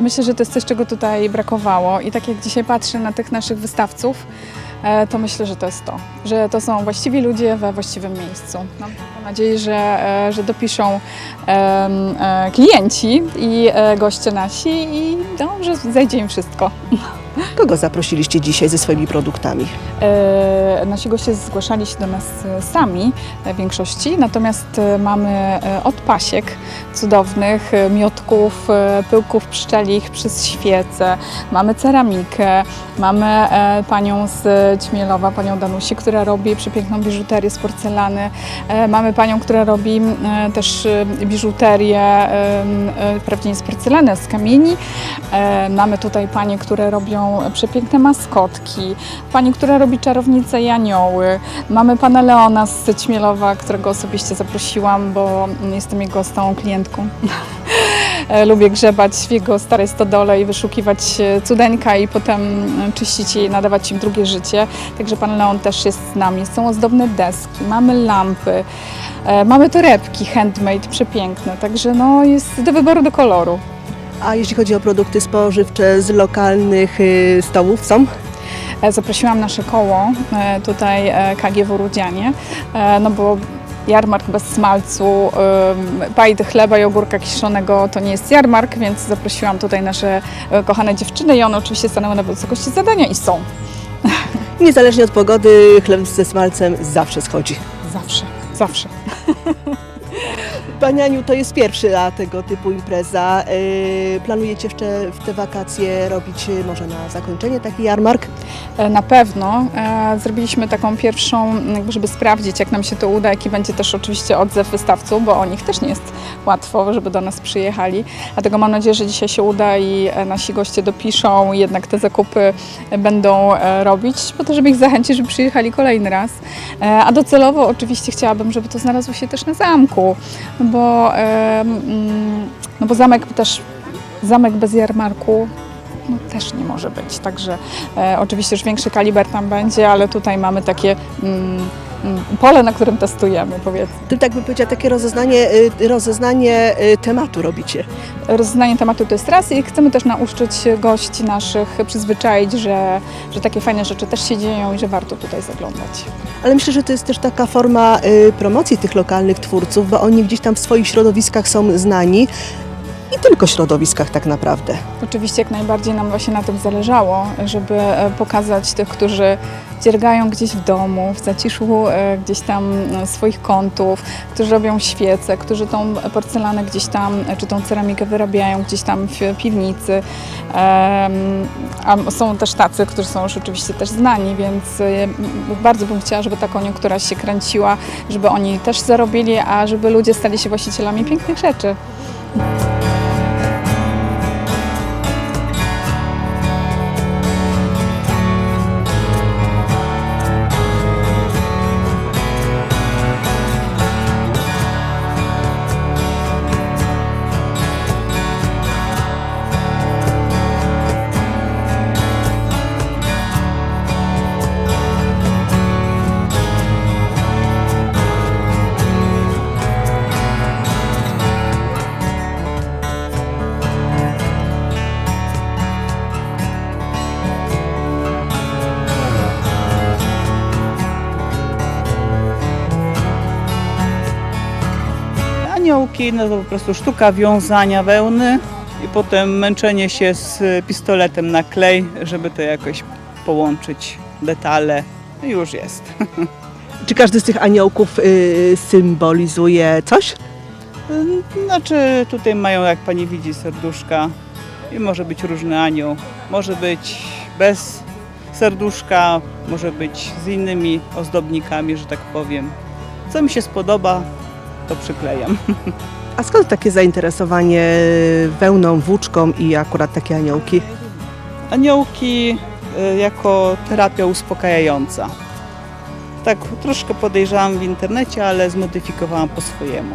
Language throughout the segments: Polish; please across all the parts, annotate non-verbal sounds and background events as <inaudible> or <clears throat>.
myślę, że to jest coś, czego tutaj brakowało i tak jak dzisiaj patrzę na tych naszych wystawców, e, to myślę, że to jest to, że to są właściwi ludzie we właściwym miejscu. Mam taką nadzieję, że, e, że dopiszą e, klienci i goście nasi i no, że zajdzie im wszystko. <laughs> Kogo zaprosiliście dzisiaj ze swoimi produktami? E, Nasi goście zgłaszali się do nas e, sami e, w większości, natomiast e, mamy od pasiek cudownych, miotków, pyłków pszczelich przez świece, mamy ceramikę, mamy panią z Ćmielowa, panią Danusi, która robi przepiękną biżuterię z porcelany, mamy panią, która robi też biżuterię prawdziwie z porcelany, z kamieni, Mamy tutaj panie, które robią przepiękne maskotki, pani, która robi czarownice i anioły. Mamy pana Leona z Ćmielowa, którego osobiście zaprosiłam, bo jestem jego stałą klientką. <laughs> Lubię grzebać w jego starej stodole i wyszukiwać e, cudeńka i potem e, czyścić je i nadawać im drugie życie. Także pan Leon też jest z nami. Są ozdobne deski, mamy lampy, e, mamy torebki handmade, przepiękne. Także no, jest do wyboru, do koloru. A jeśli chodzi o produkty spożywcze z lokalnych y, stołów, są? E, Zaprosiłam nasze koło, e, tutaj e, KGW Rudzianie, no bo jarmark bez smalcu, pajdy chleba i ogórka kiszonego to nie jest jarmark, więc zaprosiłam tutaj nasze kochane dziewczyny i one oczywiście stanęły na wysokości zadania i są. <laughs> Niezależnie od pogody, chleb ze smalcem zawsze schodzi. Zawsze, zawsze. <laughs> Pani Aniu, to jest pierwszy lat tego typu impreza. Y, Planujecie jeszcze w te wakacje robić y, może na zakończenie taki jarmark? E, Na pewno. E, Zrobiliśmy taką pierwszą, żeby sprawdzić, jak nam się to uda, jaki będzie też oczywiście odzew wystawców, bo o nich też nie jest łatwo, żeby do nas przyjechali. Dlatego mam nadzieję, że dzisiaj się uda i e, nasi goście dopiszą jednak te zakupy będą robić, po to, żeby ich zachęcić, żeby przyjechali kolejny raz. A docelowo oczywiście chciałabym, żeby to znalazło się też na zamku, bo, mm, no bo zamek też, zamek bez jarmarku no, też nie może być. Także e, oczywiście już większy kaliber tam będzie, ale tutaj mamy takie mm, pole, na którym testujemy, powiedzmy. To tak bym powiedziała, takie rozeznanie, y, rozeznanie y, tematu robicie. Rozeznanie tematu to jest raz i chcemy też nauczyć gości naszych, przyzwyczaić, że, że takie fajne rzeczy też się dzieją i że warto tutaj zaglądać. Ale myślę, że to jest też taka forma y, promocji tych lokalnych twórców, bo oni gdzieś tam w swoich środowiskach są znani. I tylko środowiskach tak naprawdę. Oczywiście jak najbardziej nam właśnie na tym zależało, żeby e, pokazać tych, którzy dziergają gdzieś w domu, w zaciszu e, gdzieś tam e, swoich kątów, którzy robią świece, którzy tą porcelanę gdzieś tam, e, czy tą ceramikę wyrabiają gdzieś tam w piwnicy. A są też tacy, którzy są już oczywiście też znani, więc bardzo bym chciała, żeby ta koniunktura się kręciła, żeby oni też zarobili, a żeby ludzie stali się właścicielami pięknych rzeczy. No to po prostu sztuka wiązania wełny i potem męczenie się z pistoletem na klej, żeby to jakoś połączyć detale. I już jest. <laughs> Czy każdy z tych aniołków y, symbolizuje coś? Znaczy tutaj mają, jak pani widzi, serduszka i może być różny anioł. Może być bez serduszka, może być z innymi ozdobnikami, że tak powiem. Co mi się spodoba, to przyklejam. <laughs> A skąd takie zainteresowanie wełną, włóczką i akurat takie aniołki? Aniołki y, jako terapia uspokajająca. Tak troszkę podejrzałam w internecie, ale zmodyfikowałam po swojemu.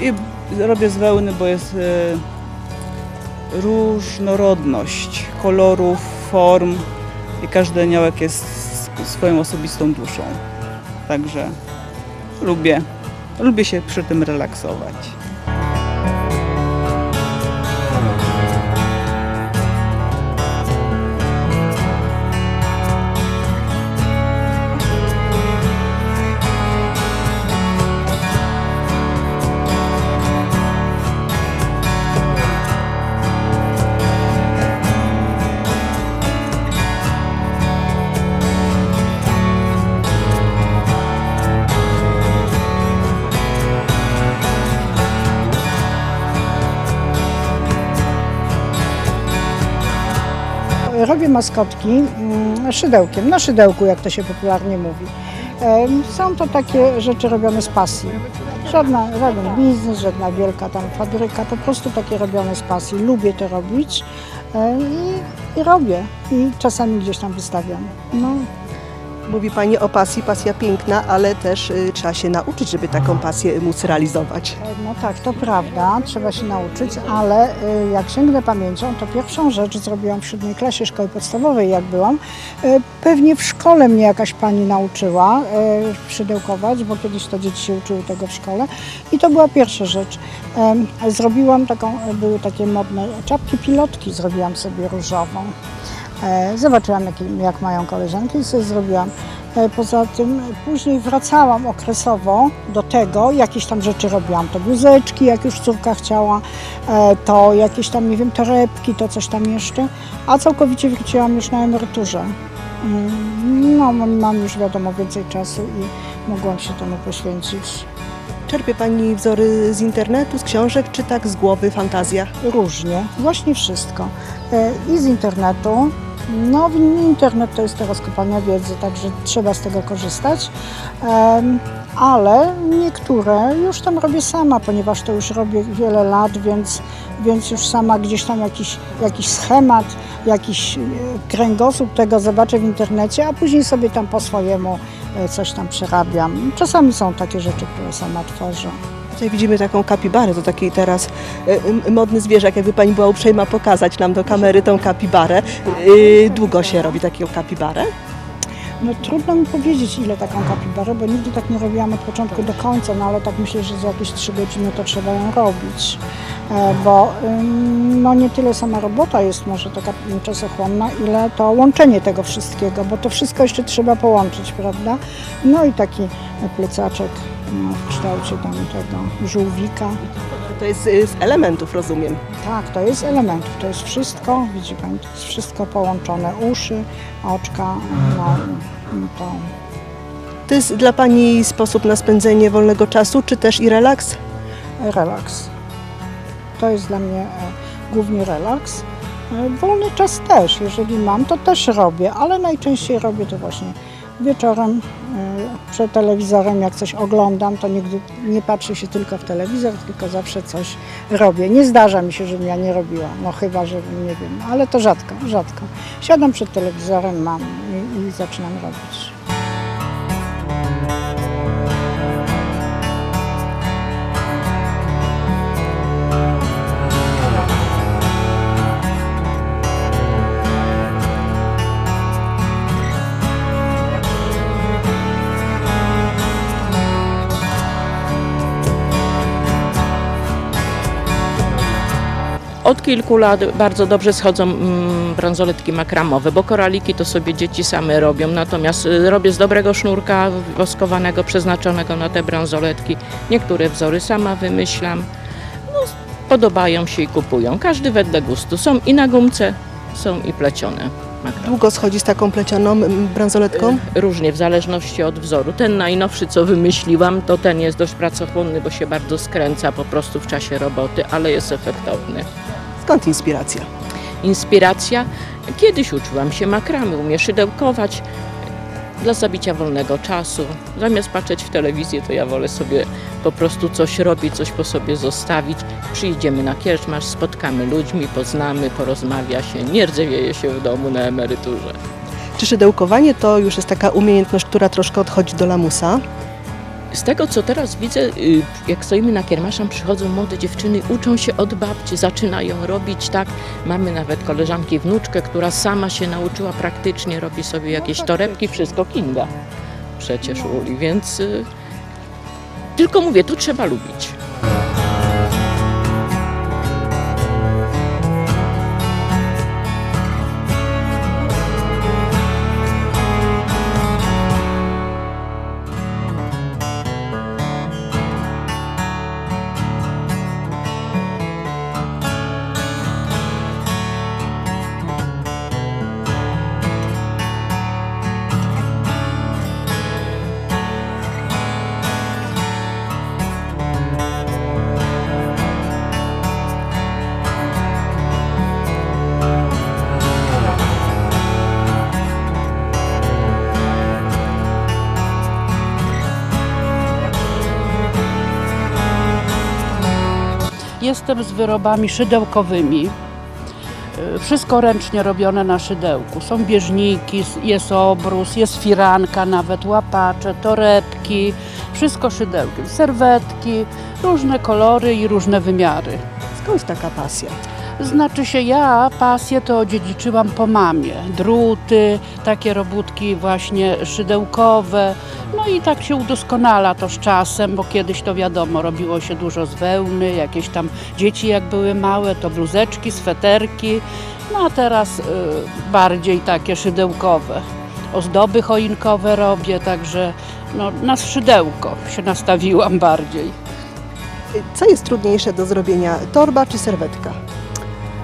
Y, I robię z wełny, bo jest y, różnorodność kolorów, form i każdy aniołek jest swoją osobistą duszą. Także lubię, lubię się przy tym relaksować. Robię maskotki mm, szydełkiem, na szydełku, jak to się popularnie mówi. Są to takie rzeczy robione z pasji. Żadna, żaden biznes, żadna wielka tam fabryka, po prostu takie robione z pasji. Lubię to robić e, i, i robię. I czasami gdzieś tam wystawiam. No, Mówi Pani o pasji, pasja piękna, ale też y, trzeba się nauczyć, żeby taką pasję móc realizować. No tak, to prawda, trzeba się nauczyć, ale y, jak sięgnę pamięcią, to pierwszą rzecz zrobiłam w siódmej klasie szkoły podstawowej, jak byłam. Y, Pewnie w szkole mnie jakaś pani nauczyła y, bo kiedyś to dzieci się uczyły tego w szkole. I to była pierwsza rzecz. Em, Zrobiłam taką, były takie modne czapki pilotki, zrobiłam sobie różową. E, Zobaczyłam, jak, jak mają koleżanki i sobie zrobiłam. E, Poza tym później wracałam okresowo do tego, jakieś tam rzeczy robiłam. To bluzeczki, jak już córka chciała, e, to jakieś tam, nie wiem, torebki, to coś tam jeszcze. A całkowicie wróciłam już na emeryturze. Mm, No, mam już wiadomo więcej czasu i mogłam się temu poświęcić. Czerpie Pani wzory z internetu, z książek, czy tak z głowy, fantazja? Różnie, właśnie wszystko. I z internetu. No, internet to jest teraz kopalnia wiedzy, także trzeba z tego korzystać. Ale niektóre już tam robię sama, ponieważ to już robię wiele lat, więc, więc już sama gdzieś tam jakiś, jakiś schemat, jakiś e, kręgosłup tego zobaczę w internecie, a później sobie tam po swojemu e, coś tam przerabiam. Czasami są takie rzeczy, które sama tworzę. Tutaj widzimy taką kapibarę, to taki teraz y, modny zwierzak. Jakby Pani była uprzejma pokazać nam do kamery tą kapibarę. Y, Długo się robi taką kapibarę? No trudno mi powiedzieć, ile taką kapibarę, bo nigdy tak nie robiłam od początku do końca, no ale tak myślę, że za jakieś 3 godziny to trzeba ją robić. E, Bo no nie tyle sama robota jest może taka czasochłonna, ile to łączenie tego wszystkiego, bo to wszystko jeszcze trzeba połączyć, prawda? No i taki plecaczek no, w kształcie tam tego żółwika. To jest y, z elementów, rozumiem. Tak, to jest elementów, to jest wszystko, widzi Pani, to jest wszystko połączone, uszy, oczka, no i to To jest dla Pani sposób na spędzenie wolnego czasu, czy też i relaks? relaks. To jest dla mnie e, głównie relaks. E, Wolny czas też, jeżeli mam, to też robię, ale najczęściej robię to właśnie wieczorem e, przed telewizorem, jak coś oglądam, to nigdy nie patrzę się tylko w telewizor, tylko zawsze coś robię. Nie zdarza mi się, żebym ja nie robiła, no chyba, że nie wiem, ale to rzadko, rzadko. Siadam przed telewizorem, mam i, i zaczynam robić. Od kilku lat bardzo dobrze schodzą mm, bransoletki makramowe, bo koraliki to sobie dzieci same robią, natomiast y, robię z dobrego sznurka woskowanego, przeznaczonego na te bransoletki. Niektóre wzory sama wymyślam. No, podobają się i kupują. Każdy wedle gustu. Są i na gumce, są i plecione. Długo schodzi z taką plecioną bransoletką? Różnie, w zależności od wzoru. Ten najnowszy, co wymyśliłam, to ten jest dość pracochłonny, bo się bardzo skręca po prostu w czasie roboty, ale jest efektowny. Skąd inspiracja? Inspiracja. Kiedyś uczyłam się makramy, umiem szydełkować dla zabicia wolnego czasu. Zamiast patrzeć w telewizję, to ja wolę sobie po prostu coś robić, coś po sobie zostawić. Przyjdziemy na kierzmarz, spotkamy ludźmi, poznamy, porozmawia się, nie rdzewieje się w domu na emeryturze. Czy szydełkowanie to już jest taka umiejętność, która troszkę odchodzi do lamusa? Z tego, co teraz widzę, y, jak stoimy na kiermaszach, przychodzą młode dziewczyny, uczą się od babci, zaczynają robić tak. Mamy nawet koleżanki, wnuczkę, która sama się nauczyła praktycznie, robi sobie jakieś torebki, wszystko Kinga przecież uli, więc y, tylko mówię, tu trzeba lubić. Jestem z wyrobami szydełkowymi. Y, Wszystko ręcznie robione na szydełku. Są bieżniki, jest obrus, jest firanka, nawet łapacze, torebki. Wszystko szydełkiem. Serwetki, różne kolory i różne wymiary. Skąd taka pasja? Znaczy się ja pasję to odziedziczyłam po mamie. Druty, takie robótki właśnie szydełkowe. No i tak się udoskonala to z czasem, bo kiedyś to wiadomo, robiło się dużo z wełny, jakieś tam dzieci jak były małe, to bluzeczki, sweterki. No a teraz y, bardziej takie szydełkowe. Ozdoby choinkowe robię, także no, na szydełko się nastawiłam bardziej. Co jest trudniejsze do zrobienia, torba czy serwetka?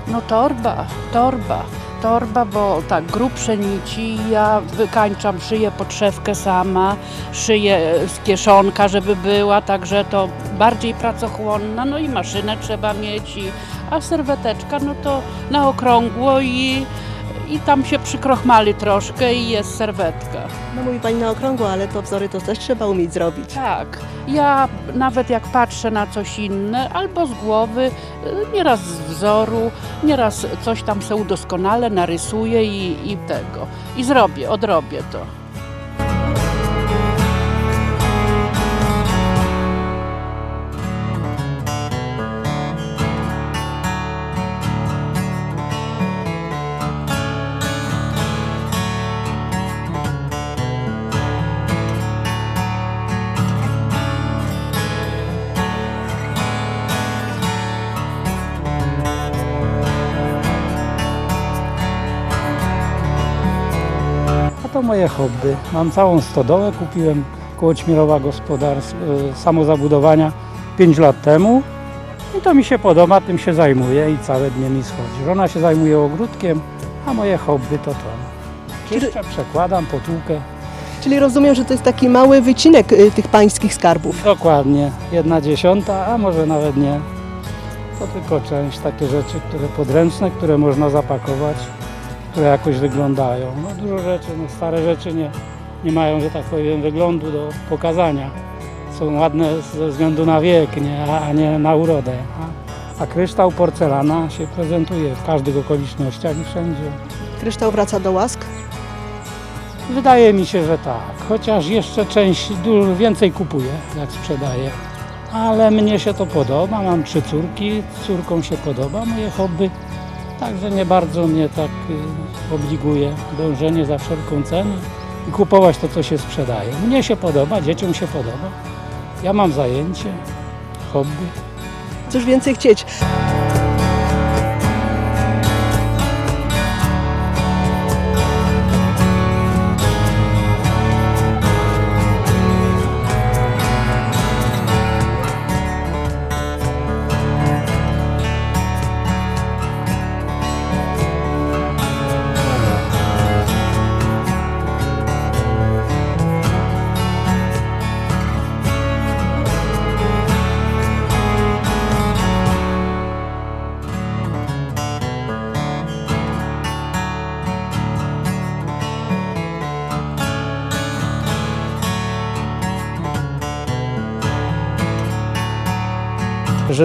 No torba, torba, torba, bo tak grubsze nici, ja wykańczam, szyję podszewkę sama, szyję z kieszonka, żeby była, także to bardziej pracochłonna, no i maszynę trzeba mieć, i, a serweteczka no to na okrągło i, i tam się przykrochmali troszkę i jest serwetka. No mówi Pani na okrągło, ale to wzory to też trzeba umieć zrobić. Tak, ja nawet jak patrzę na coś inne, albo z głowy, y, nieraz z wzoru, nieraz coś tam se udoskonalę, narysuję i, i tego. I zrobię, odrobię to. Moje hobby. Mam całą stodołę, kupiłem koło Ćmierowa gospodarstw e, samozabudowania 5 lat temu. I to mi się podoba, tym się zajmuję i całe dnie mi schodzi. Żona się zajmuje ogródkiem, a moje hobby to to. Czyszczę, przekładam, potłukę. Czyli rozumiem, że to jest taki mały wycinek y, tych pańskich skarbów. Dokładnie, jedna dziesiąta, a może nawet nie. To tylko część, takie rzeczy, które podręczne, które można zapakować, które jakoś wyglądają. No dużo rzeczy, no stare rzeczy nie, nie mają, że tak powiem, wyglądu do pokazania. Są ładne ze względu na wiek, nie, a nie na urodę. A, a kryształ, porcelana się prezentuje w każdych okolicznościach i wszędzie. Kryształ wraca do łask. Wydaje mi się, że tak. Chociaż jeszcze część dużo więcej kupuję, jak sprzedaję. Ale mnie się to podoba. Mam trzy córki, córką się podoba moje hobby. Także nie bardzo mnie tak y, obliguje dążenie za wszelką cenę i kupować to, co się sprzedaje. Mnie się podoba, dzieciom się podoba. Ja mam zajęcie, hobby. Cóż więcej chcieć.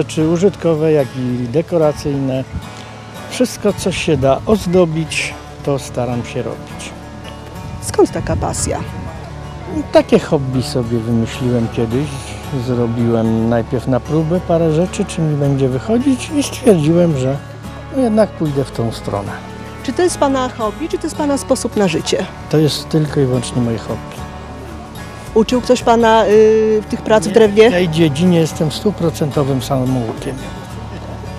Rzeczy użytkowe, jak i dekoracyjne. Wszystko, co się da ozdobić, to staram się robić. Skąd taka pasja? Takie hobby sobie wymyśliłem kiedyś. Zrobiłem najpierw na próbę parę rzeczy, czy mi będzie wychodzić i stwierdziłem, że no jednak pójdę w tą stronę. Czy to jest Pana hobby, czy to jest Pana sposób na życie? To jest tylko i wyłącznie moje hobby. Uczył ktoś Pana y, tych prac w W drewnie? tej dziedzinie jestem stuprocentowym samoukiem.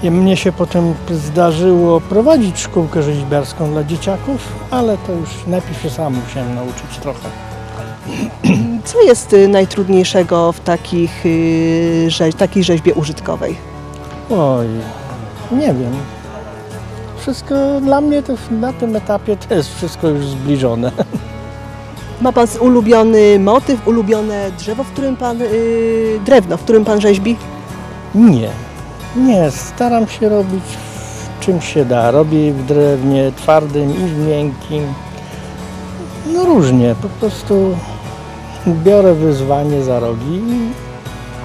I mnie się potem zdarzyło prowadzić szkółkę rzeźbiarską dla dzieciaków, ale to już najpierw się sam musiałem nauczyć trochę. <clears throat> Co jest y, najtrudniejszego w takich, y, rzeź, takiej rzeźbie użytkowej? Oj, nie wiem. Wszystko dla mnie to na tym etapie to jest wszystko już zbliżone. <laughs> Ma Pan ulubiony motyw, ulubione drzewo, w którym Pan, y, drewno, w którym Pan rzeźbi? Nie, nie, staram się robić w czym się da. Robię w drewnie twardym i w miękkim. No różnie, po prostu biorę wyzwanie za rogi i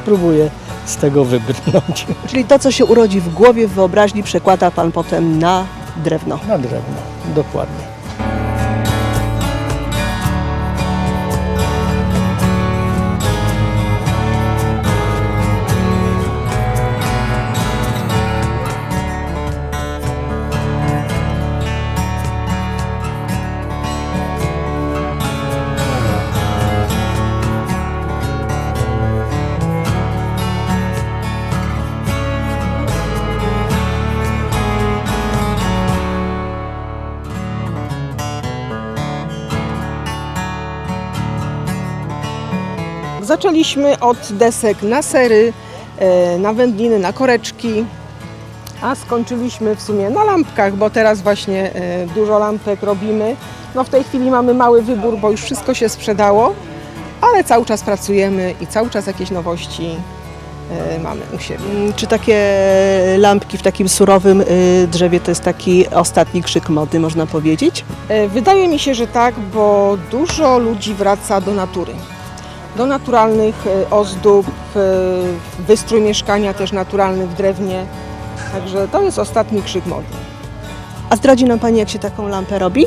próbuję z tego wybrnąć <laughs> Czyli to, co się urodzi w głowie, w wyobraźni, przekłada Pan potem na drewno. na drewno. Dokładnie. Zaczęliśmy od desek na sery, e, na wędliny, na koreczki, a skończyliśmy w sumie na lampkach, bo teraz właśnie e, dużo lampek robimy. No w tej chwili mamy mały wybór, bo już wszystko się sprzedało, ale cały czas pracujemy i cały czas jakieś nowości e, mamy u siebie. Mm, Czy takie lampki w takim surowym y, drzewie to jest taki ostatni krzyk mody, można powiedzieć? Wydaje mi się, że tak, bo dużo ludzi wraca do natury. Do naturalnych e, ozdób, e, wystrój mieszkania też naturalny w drewnie. Także to jest ostatni krzyk mody. A zdradzi nam Pani, jak się taką lampę robi?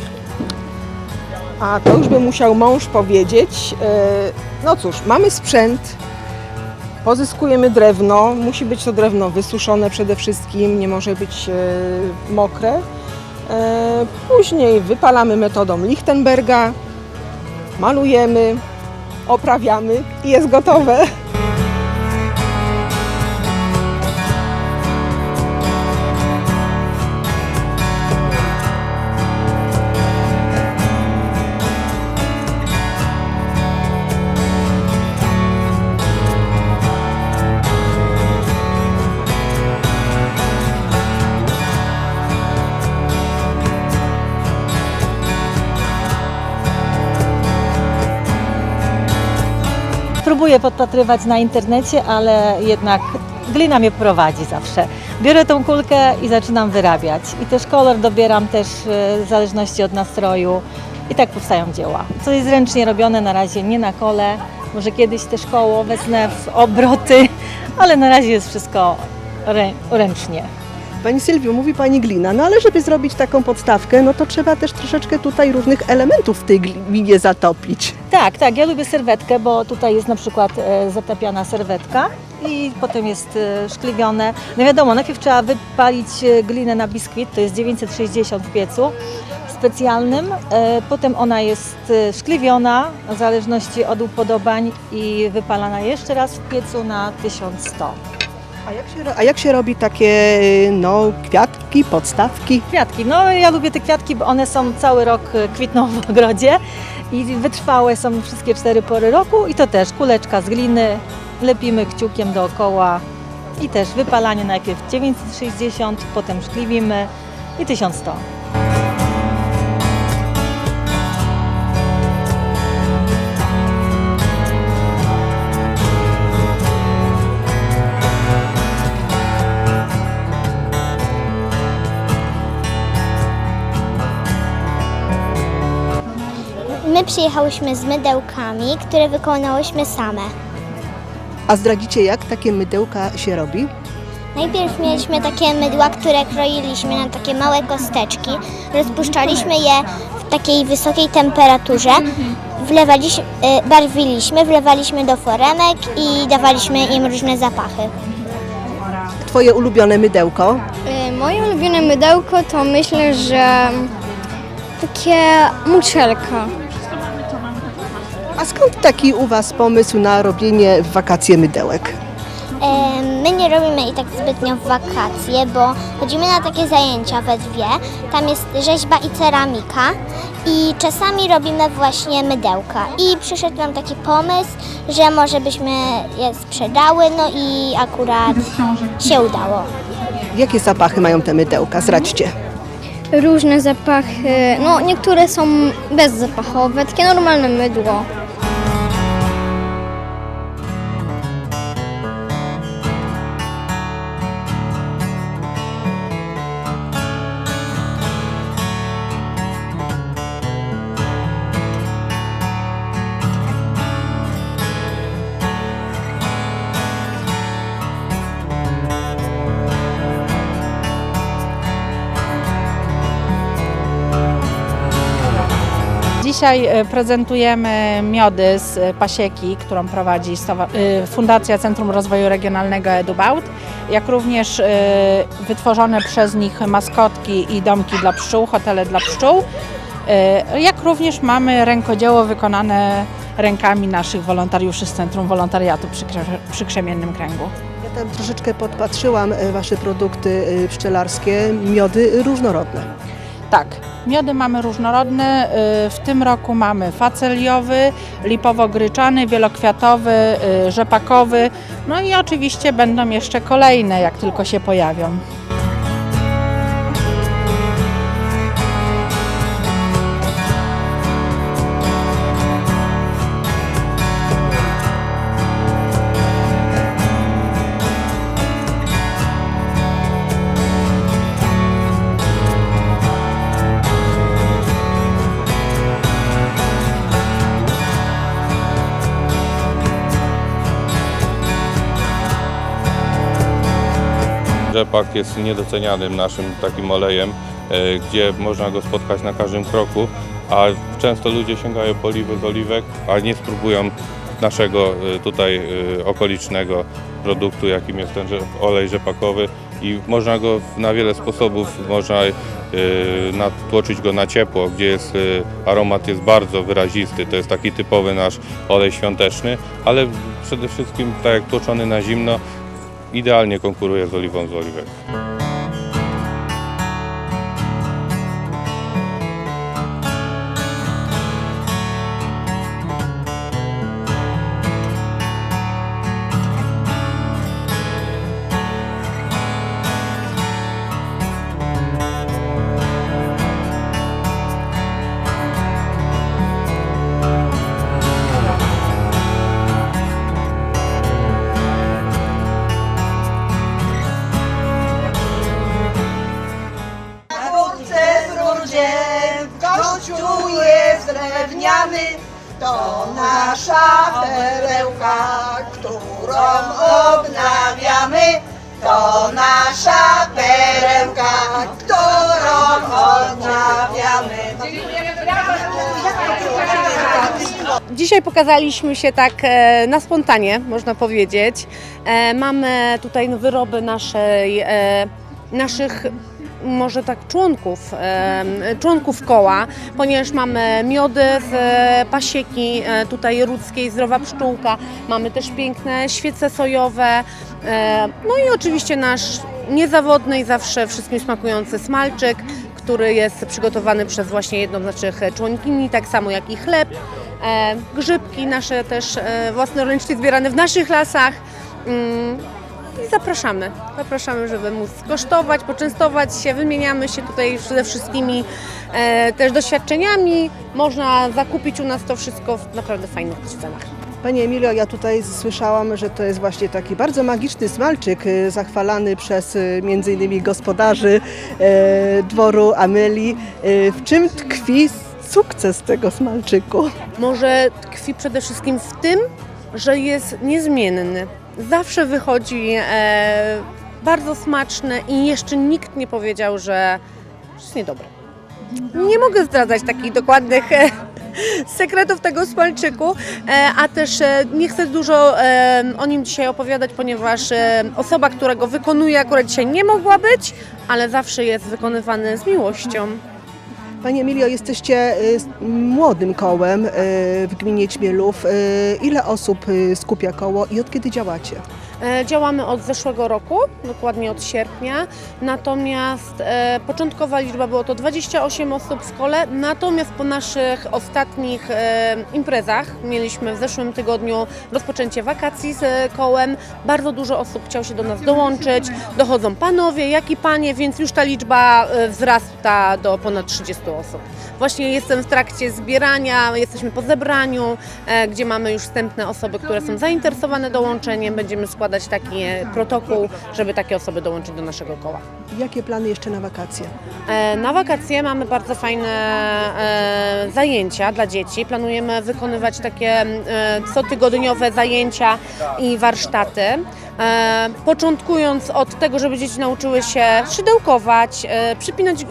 A to już by musiał mąż powiedzieć. E, No cóż, mamy sprzęt, pozyskujemy drewno. Musi być to drewno wysuszone przede wszystkim, nie może być mokre. Później wypalamy metodą Lichtenberga, malujemy, oprawiamy i jest gotowe. Próbuję podpatrywać na internecie, ale jednak glina mnie prowadzi zawsze. Biorę tą kulkę i zaczynam wyrabiać. I też kolor dobieram też e, w zależności od nastroju. I tak powstają dzieła. Co jest ręcznie robione na razie nie na kole. Może kiedyś też koło wezmę w obroty, <laughs> ale na razie jest wszystko rę- ręcznie. Pani Sylwio, mówi Pani glina, no ale żeby zrobić taką podstawkę, no to trzeba też troszeczkę tutaj różnych elementów w tej glinie zatopić. Tak, tak, ja lubię serwetkę, bo tutaj jest na przykład e, zatapiana serwetka i potem jest e, szkliwione. No wiadomo, najpierw trzeba wypalić e, glinę na biskwit, to jest 960 w piecu specjalnym, e, potem ona jest e, szkliwiona w zależności od upodobań i wypalana jeszcze raz w piecu na 1100. A jak się, a jak się robi takie no, kwiatki, podstawki? Kwiatki, no ja lubię te kwiatki, bo one są cały rok e, kwitną w ogrodzie i wytrwałe są wszystkie cztery pory roku i to też kuleczka z gliny, lepimy kciukiem dookoła i też wypalanie najpierw 960, potem szkliwimy i 1100. przyjechałyśmy z mydełkami, które wykonałyśmy same. A zdradzicie, jak takie mydełka się robi? Najpierw mieliśmy takie mydła, które kroiliśmy na takie małe kosteczki. Rozpuszczaliśmy je w takiej wysokiej temperaturze. Wlewaliśmy, e, barwiliśmy, wlewaliśmy do foremek i dawaliśmy im różne zapachy. Twoje ulubione mydełko? Moje ulubione mydełko to myślę, że takie muszelka. A skąd taki u Was pomysł na robienie w wakacje mydełek? E, My nie robimy i tak zbytnio w wakacje, bo chodzimy na takie zajęcia we dwie. Tam jest rzeźba i ceramika i czasami robimy właśnie mydełka. I przyszedł nam taki pomysł, że może byśmy je sprzedały, no i akurat się udało. Jakie zapachy mają te mydełka? Zdradźcie. Różne zapachy, no niektóre są bezzapachowe, takie normalne mydło. Dzisiaj e, prezentujemy miody z e, pasieki, którą prowadzi e, Fundacja Centrum Rozwoju Regionalnego EduBaut, jak również wytworzone przez nich maskotki i domki dla pszczół, hotele dla pszczół. Jak również mamy rękodzieło wykonane rękami naszych wolontariuszy z Centrum Wolontariatu przy, przy Krzemiennym Kręgu. Ja tam troszeczkę podpatrzyłam Wasze produkty pszczelarskie, miody różnorodne. Tak, miody mamy różnorodne. y, W tym roku mamy faceliowy, lipowo-gryczany, wielokwiatowy, y, rzepakowy. No i oczywiście będą jeszcze kolejne, jak tylko się pojawią. Rzepak jest niedocenianym naszym takim olejem, e, gdzie można go spotkać na każdym kroku, a często ludzie sięgają po oliwy z oliwek, a nie spróbują naszego e, tutaj e, okolicznego produktu, jakim jest ten olej rzepakowy. I można go na wiele sposobów, można natłoczyć go na ciepło, gdzie jest, aromat jest bardzo wyrazisty, to jest taki typowy nasz olej świąteczny, ale przede wszystkim tak jak tłoczony na zimno, idealnie konkuruje z oliwą z oliwek. Którą odnawiamy. To nasza perełka, którą odnawiamy. Dzisiaj pokazaliśmy się tak e, na spontanie, można powiedzieć. E, Mamy tutaj wyroby naszej, e, naszych może tak członków, członków koła, ponieważ mamy miody z e, pasieki e, tutaj ludzkiej, zdrowa pszczółka, mamy też piękne świece sojowe, e, no i oczywiście nasz niezawodny i zawsze wszystkim smakujący smalczyk, który jest przygotowany przez właśnie jedną z naszych członkini, tak samo jak i chleb. Grzybki nasze też własnoręcznie zbierane w naszych lasach. I zapraszamy. Zapraszamy, żeby móc skosztować, poczęstować się. Wymieniamy się tutaj ze wszystkimi e, też doświadczeniami. Można zakupić u nas to wszystko w naprawdę fajnych cenach. Pani Emilio, ja tutaj słyszałam, że to jest właśnie taki bardzo magiczny smalczyk, y, zachwalany przez y, między innymi gospodarzy e, dworu Ameli. Y, W czym tkwi sukces tego smalczyku? Może tkwi przede wszystkim w tym, że jest niezmienny. Zawsze wychodzi e, bardzo smaczny i jeszcze nikt nie powiedział, że jest niedobry. Nie mogę zdradzać takich dokładnych e, <laughs> sekretów tego smalczyku, e, a też e, nie chcę dużo e, o nim dzisiaj opowiadać, ponieważ osoba, która go wykonuje akurat dzisiaj nie mogła być, ale zawsze jest wykonywany z miłością. Pani Emilio, jesteście y, młodym kołem y, w gminie Ćmielów. Y, Ile osób skupia koło i od kiedy działacie? E, Działamy od zeszłego roku, dokładnie od sierpnia, natomiast e, początkowa liczba było to 28 osób w szkole, natomiast po naszych ostatnich e, imprezach, mieliśmy w zeszłym tygodniu rozpoczęcie wakacji z kołem, bardzo dużo osób chciało się do nas dołączyć, dochodzą panowie, jak i panie, więc już ta liczba wzrasta do ponad 30 osób. Właśnie jestem w trakcie zbierania, jesteśmy po zebraniu, gdzie mamy już wstępne osoby, które są zainteresowane dołączeniem, będziemy składać składać taki protokół, żeby takie osoby dołączyć do naszego koła. Jakie plany jeszcze na wakacje? E, Na wakacje mamy bardzo fajne e, zajęcia dla dzieci. Planujemy wykonywać takie e, cotygodniowe zajęcia i warsztaty. E, początkując od tego, żeby dzieci nauczyły się szydełkować, e, przypinać, e,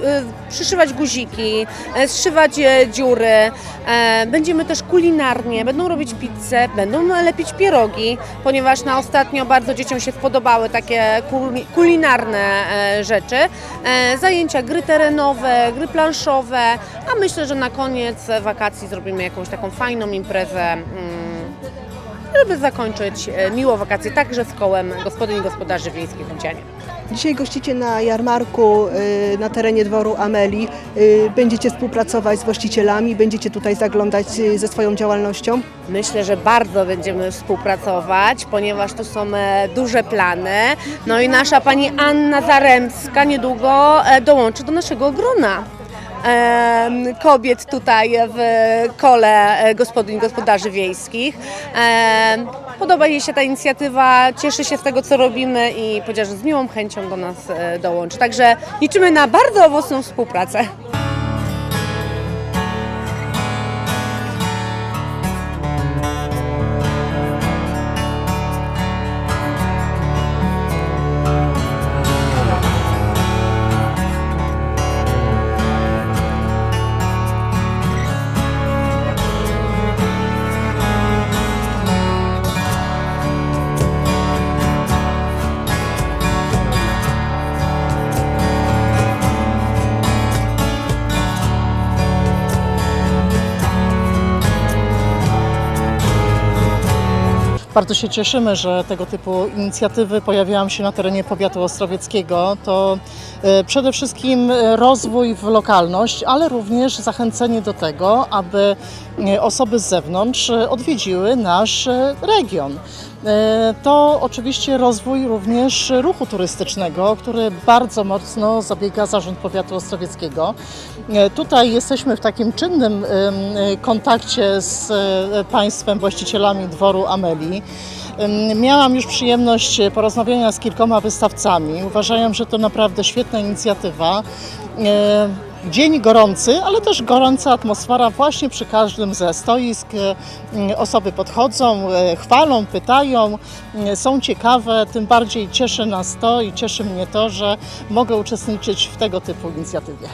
przyszywać guziki, e, zszywać e, dziury. E, będziemy też kulinarnie, będą robić pizzę, będą lepić pierogi, ponieważ na ostatnio bardzo dzieciom się spodobały takie kuli- kulinarne e, rzeczy. E, zajęcia gry terenowe, gry planszowe, a myślę, że na koniec wakacji zrobimy jakąś taką fajną imprezę. Żeby zakończyć e, miło wakacje także z kołem gospodyń i gospodarzy wiejskich w Udzianie. Dzisiaj gościcie na jarmarku y, na terenie dworu Ameli. Y, Będziecie współpracować z właścicielami, będziecie tutaj zaglądać ze swoją działalnością. Myślę, że bardzo będziemy współpracować, ponieważ tu są e, duże plany. No i nasza pani Anna Zaremska niedługo e, dołączy do naszego grona. Kobiet tutaj w kole e, gospodyń gospodarzy wiejskich. Podoba jej się ta inicjatywa, cieszy się z tego, co robimy i powiedziała, że z miłą chęcią do nas e, dołączy. Także liczymy na bardzo owocną współpracę. Bardzo się cieszymy, że tego typu inicjatywy pojawiają się na terenie powiatu ostrowieckiego. To e, przede wszystkim rozwój w lokalność, ale również zachęcenie do tego, aby e, osoby z zewnątrz odwiedziły nasz e, region. E, To oczywiście rozwój również ruchu turystycznego, który bardzo mocno zabiega Zarząd Powiatu Ostrowieckiego. E, Tutaj jesteśmy w takim czynnym e, kontakcie z państwem, właścicielami dworu Ameli. Em, Miałam już przyjemność porozmawiania z kilkoma wystawcami. Uważają, że to naprawdę świetna inicjatywa. Dzień gorący, ale też gorąca atmosfera właśnie przy każdym ze stoisk. E, Osoby podchodzą, e, chwalą, pytają, e, są ciekawe. Tym bardziej cieszy nas to i cieszy mnie to, że mogę uczestniczyć w tego typu inicjatywie.